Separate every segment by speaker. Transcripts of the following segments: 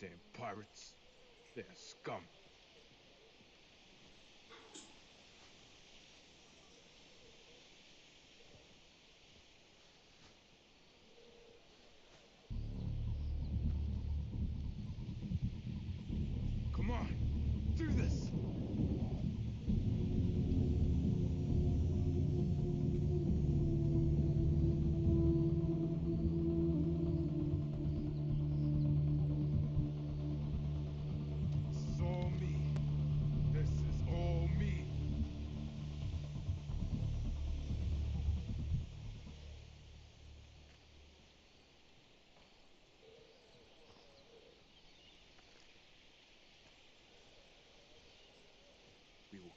Speaker 1: They're pirates. They're scum.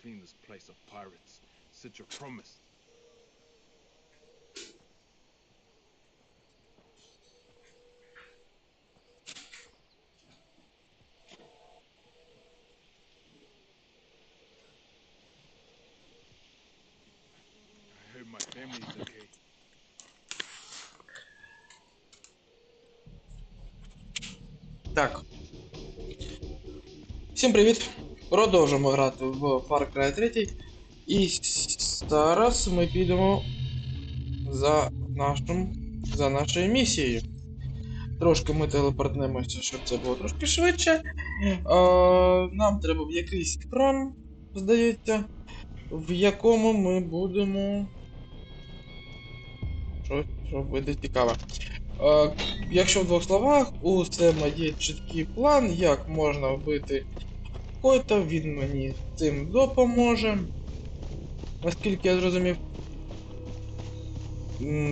Speaker 1: clean this place of pirates. Sidra promised. I heard my family's okay.
Speaker 2: Так. Всім привіт! Продовжимо грати в Far Cry 3. І зараз ми підемо за нашим, за нашою місією. Трошки ми телепортнемося, щоб це було трошки швидше. Е, нам треба в якийсь кран, здається, в якому ми будемо. Щось робити цікаве. Е, якщо в двох словах, у Сема є чіткий план, як можна вбити Койта, він мені цим допоможе. Наскільки я зрозумів.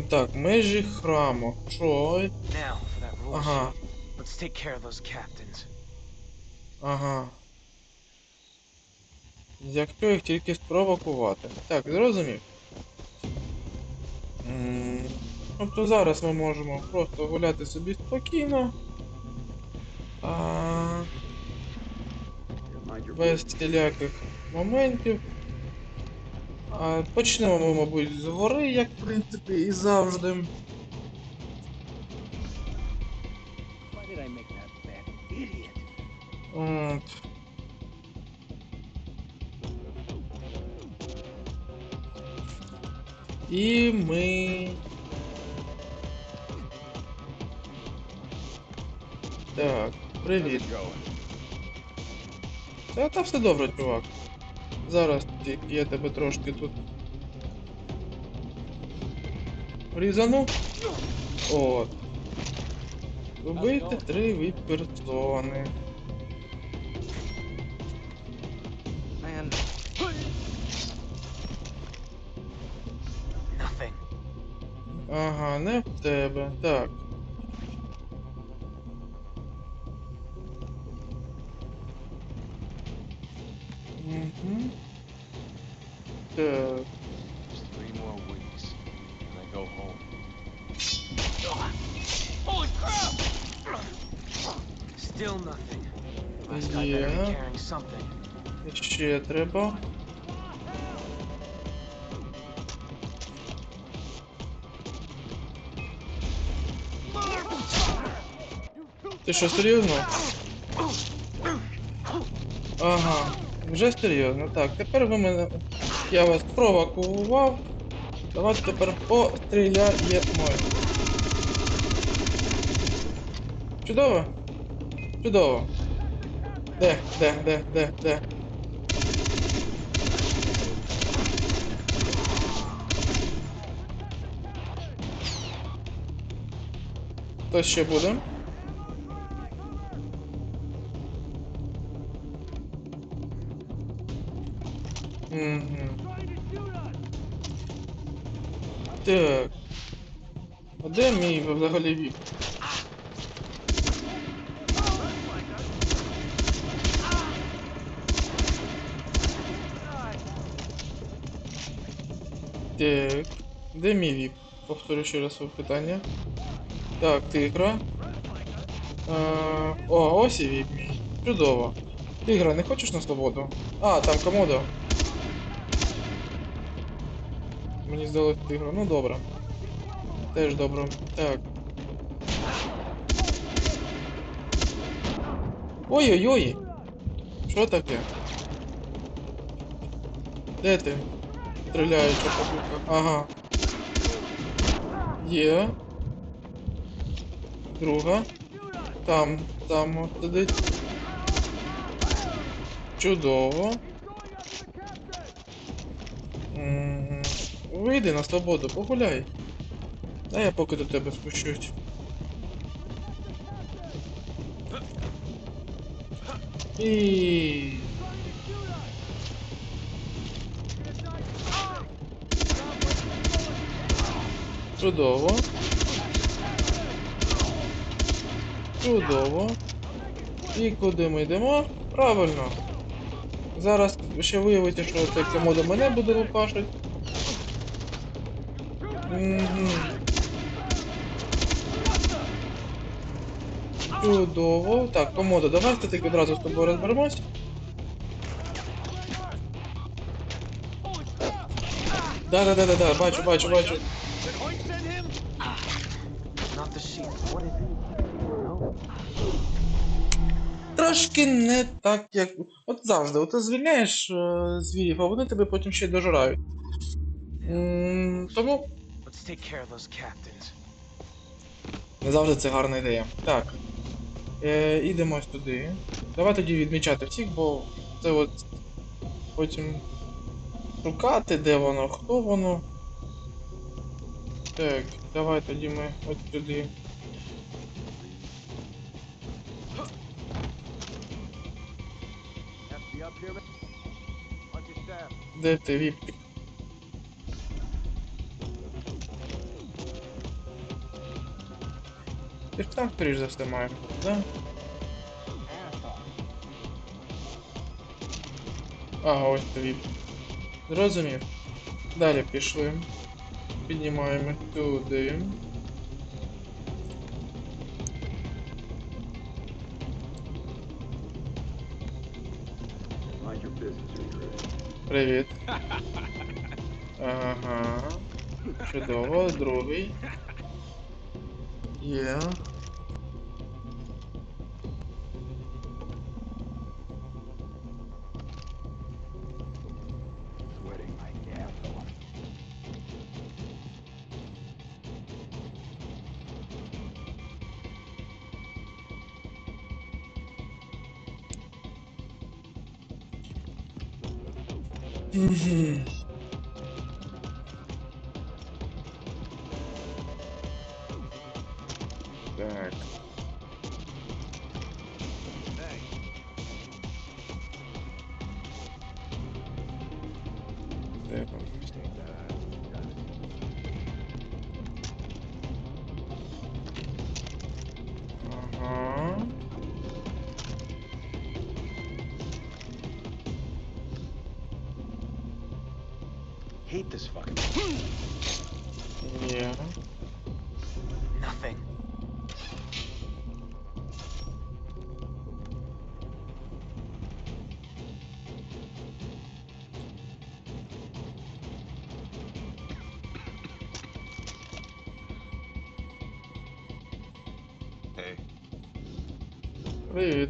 Speaker 2: Так, межі храму. Що? Ага, ага. Якщо їх тільки спровокувати. Так, зрозумів. Тобто зараз ми можемо просто гуляти собі спокійно. А... без всіляких моментів. А, почнемо ми, мабуть, з гори, як в принципі і завжди. От. І ми. Так, привіт. Та, та все добре, чувак. Зараз я тебе трошки тут. Різану. От. Вбити три від персони. Ага, не в тебе. Так. Ще треба. Ти що, серйозно? Ага, вже серйозно. Так, тепер ви мене. Я вас провокував. Давайте тепер постріляємо. Чудово? Чудово. Де, де, де, де, де? Хто ще буде? Так. А де мій взагалі віп? Так. Де мій віп? Повторю ще раз питання. Так, тигра. Е, О, ось і віп. Чудово. Тигра, не хочеш на свободу? А, там комодо. Мені здалось тигра. Ну добре. Теж добре. Так. Ой-ой-ой! Що таке? Де ти? Стріляюча покупка. Ага. Є. Друга. Там, там сидить. Чудово. М, Вийди на свободу, погуляй. А я поки до тебе спущусь. І... Чудово. Чудово. І куди ми йдемо? Правильно. Зараз ще виявиться, що цей комода мене буде лупашить. Мгм. Чудово. Так, комода, давай все-таки одразу з тобою розберемось. Да-да-да-да-да, бачу, бачу, бачу. Трошки не так, як. От завжди, от ти звільняєш е, звірів, а вони тебе потім ще й дожирають. М, Тому
Speaker 3: Let's take care of those captains.
Speaker 2: не завжди це гарна ідея. Так. Е, ідемо ось туди. Давай тоді відмічати всіх, бо це от потім шукати, де воно, хто воно. Так, давай тоді ми ось туди. Де ти, Віпчик? Ти ж там, скоріш за все, маєш да? Ага, ось ти Віп. Зрозумів. Далі пішли. Піднімаємо туди.
Speaker 1: Mind your business.
Speaker 2: Привіт. Ага. Чудово, другий. Є.
Speaker 1: Sweating
Speaker 2: Мгм. Так. Привіт.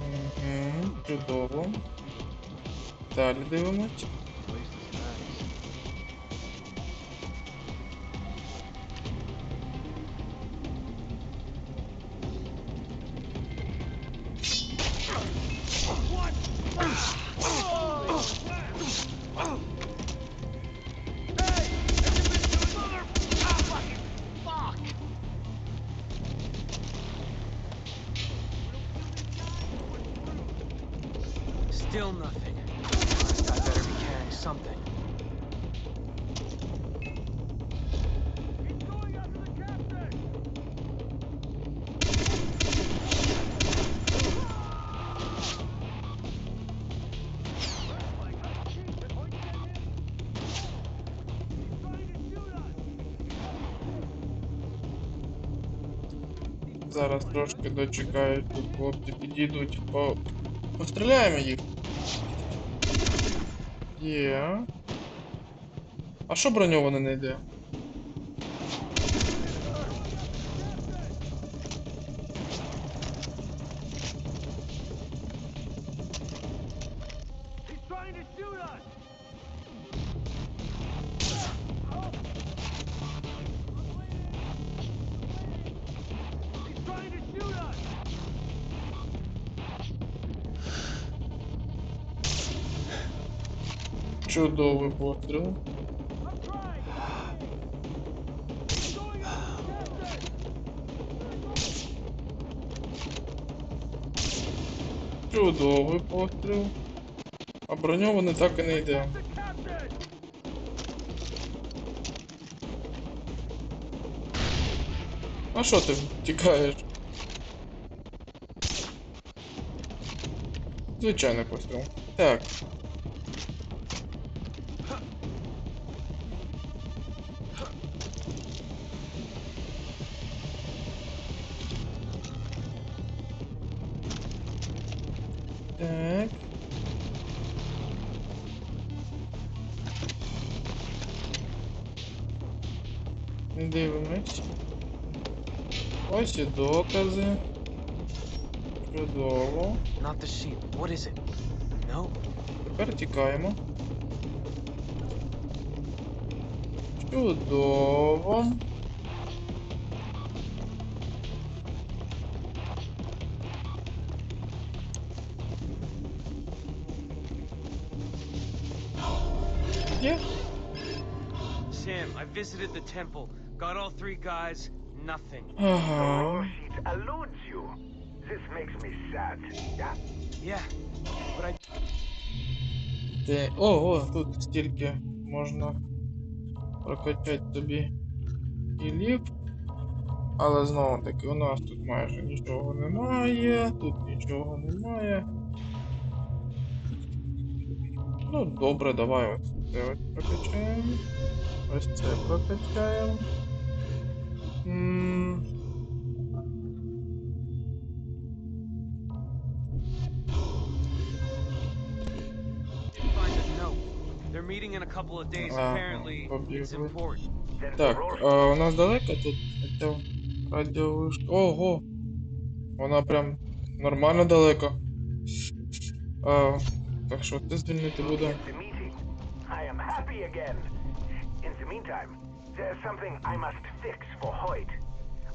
Speaker 2: Угу, чудово. Далі дивимось.
Speaker 3: Still nothing. I better be carrying something.
Speaker 2: Зараз трошки дочекаю, тут хлопці підійдуть. По... Постріляємо їх. Є. А що броньоване не йде? Чудовий постріл. Чудовий постріл. А броньований так і не йде. А що ти тікаєш? Звичайний постріл. Так. Дивимось. Ось і докази. Чудово.
Speaker 3: Not the sheep. What is it? No?
Speaker 2: Тепер тікаємо. Чудово. Є?
Speaker 3: Sam, I visited the temple. Got all three guys. Nothing.
Speaker 4: The
Speaker 2: Ага.
Speaker 4: roll sheet eludes you. This makes me sad. Yeah.
Speaker 3: Yeah. But I
Speaker 2: Де... Ого, тут стільки можна прокачати собі кілів. Але знову таки, у нас тут майже нічого немає, тут нічого немає. Ну, добре, давай ось це ось прокачаємо. Ось це прокачаємо. М,
Speaker 3: didn't find a note. They're meeting in a couple of days.
Speaker 2: Ага,
Speaker 3: Apparently, it's
Speaker 2: побігли.
Speaker 3: important.
Speaker 4: Then the
Speaker 2: Так, а у нас далеко тут ця радіовишка? Ого! Вона прям нормально далеко. А, так що ти звільнити буде?
Speaker 4: I am happy again. In the meantime, there's something I must fix for Hoyt.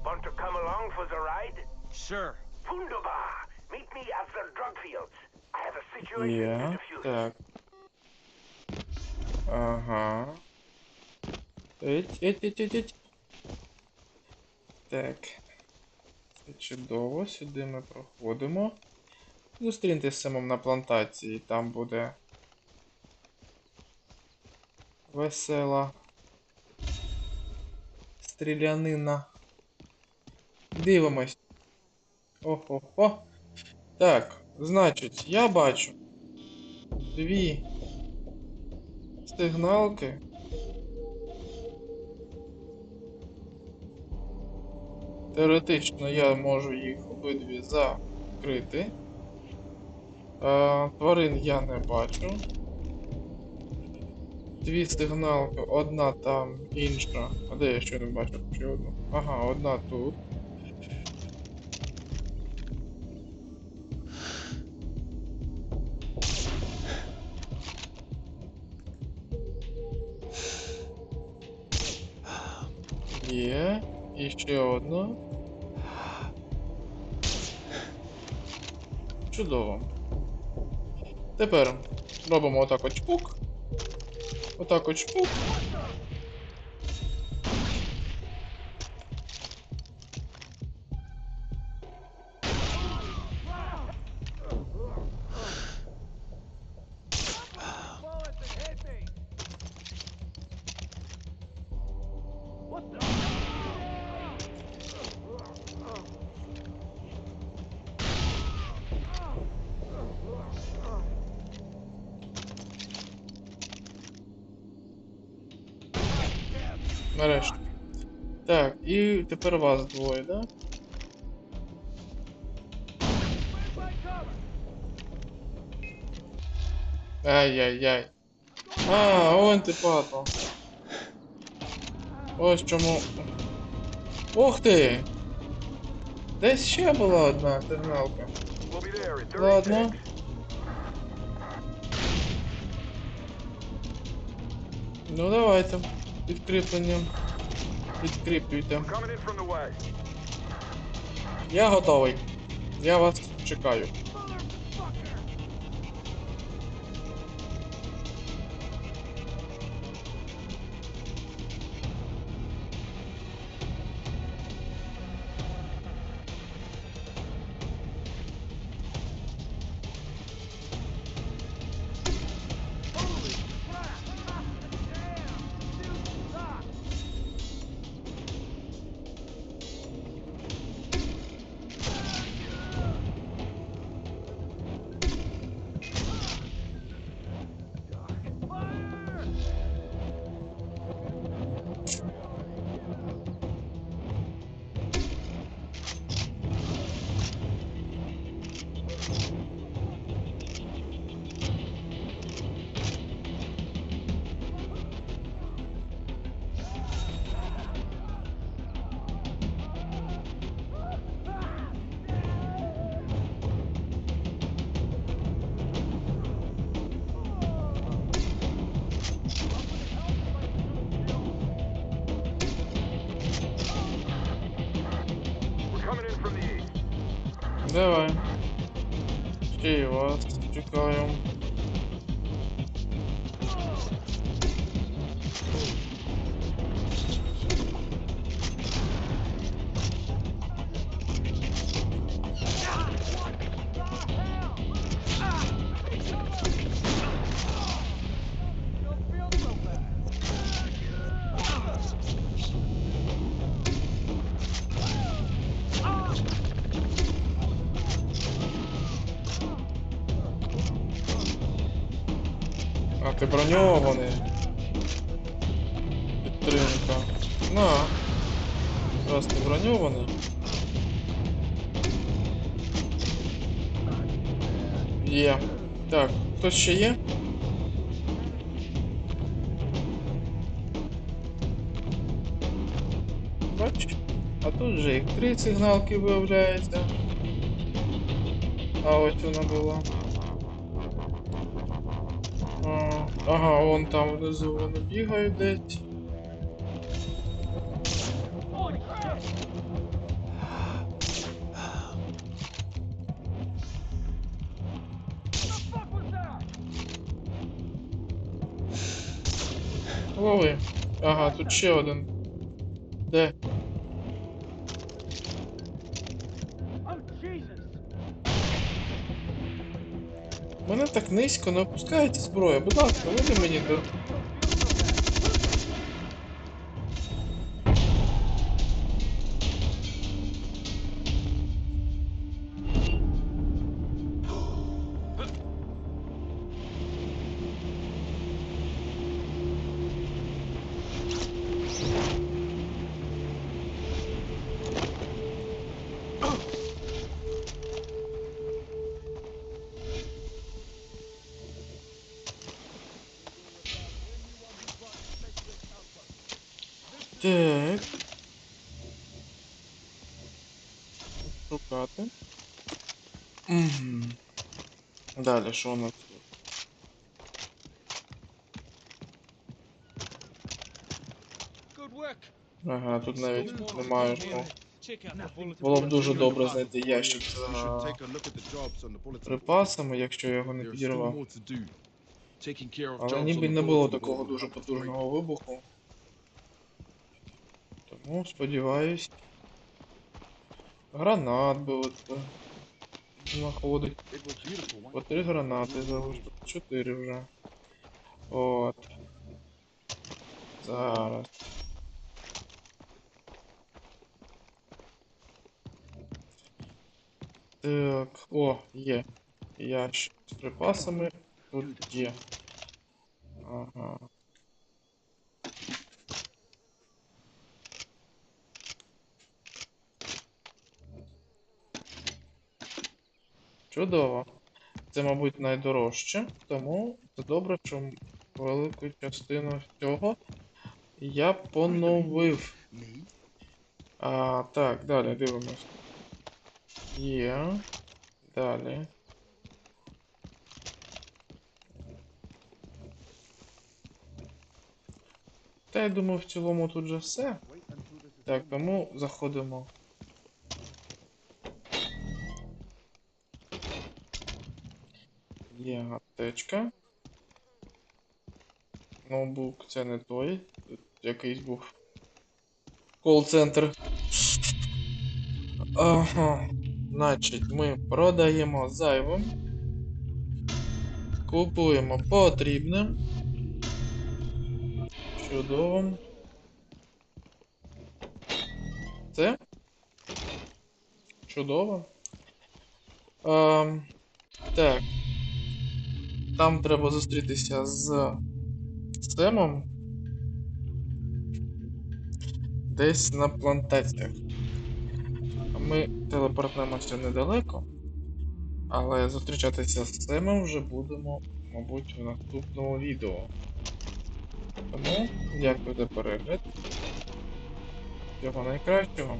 Speaker 4: Want to come along for the ride?
Speaker 3: Sure.
Speaker 4: Wunderbar. Meet me at the drug fields. I have a situation yeah,
Speaker 2: to
Speaker 4: defuse.
Speaker 2: так. Ага. Еть, еть, еть, еть, еть. Так. Це чудово, сюди ми проходимо. Зустріньтесь з самим на плантації, там буде весела стрілянина. Дивимось. Охо-хо. Так, значить, я бачу дві сигналки. Теоретично я можу їх обидві закрити. Е, тварин я не бачу. Дві сигналки, одна там, інша. А де я ще не бачу ще одну? Ага, одна тут. Є. І ще одна. Чудово. Тепер робимо отак от чпук. Отак от чпук. Нарешті. Так, і тепер вас двоє, да? Ай-яй-яй. А, он ти падла. Ось чому. Ух ти! Десь ще була одна
Speaker 4: 30
Speaker 2: Ладно. Ну давайте. Підкріпленням. Підкріплюйте. Я готовий. Я вас чекаю. Давай. Ще чекаю. А ти броньований. Підтримка. На. Раз ти броньований. Є. Так, хтось ще є? Бач? А тут же їх три сигналки виявляється. А ось вона була. Ага, вон там внизу вони бігають десь. Лови. Ага, тут ще один. Де? Мене так низько не опускається зброя. Будь ласка, вийди мені до. Так. Шукати. Угу. Далі, що у нас тут? Ага, тут навіть немає що. Було б дуже добре знайти ящик з
Speaker 1: We should
Speaker 2: а,
Speaker 1: take a look at the jobs on the bulletin.
Speaker 2: припасами, якщо я його не підірвав. Але ніби не було такого дуже потужного вибуху. Тому сподіваюсь. Гранат би от е, знаходить. По три гранати залишилось. Чотири вже. От. Зараз. Так, о, є. Ящик з припасами. Тут є. Ага. Чудово. Це, мабуть, найдорожче, тому це добре, що велику частину цього я поновив. А, так, далі дивимось. Є. Далі. Та я думаю, в цілому тут же все. Так, тому заходимо. Є аптечка. Ноутбук це не той. Тут якийсь був кол-центр. Ага. Значить, ми продаємо зайвим. Купуємо потрібним. Чудово. Це? Чудово. Ем, так. Там треба зустрітися з Семом. Десь на плантаціях. Ми телепортнемося недалеко. Але зустрічатися з Семом вже будемо, мабуть, в наступному відео. Тому дякую за перегляд. Всього найкращого.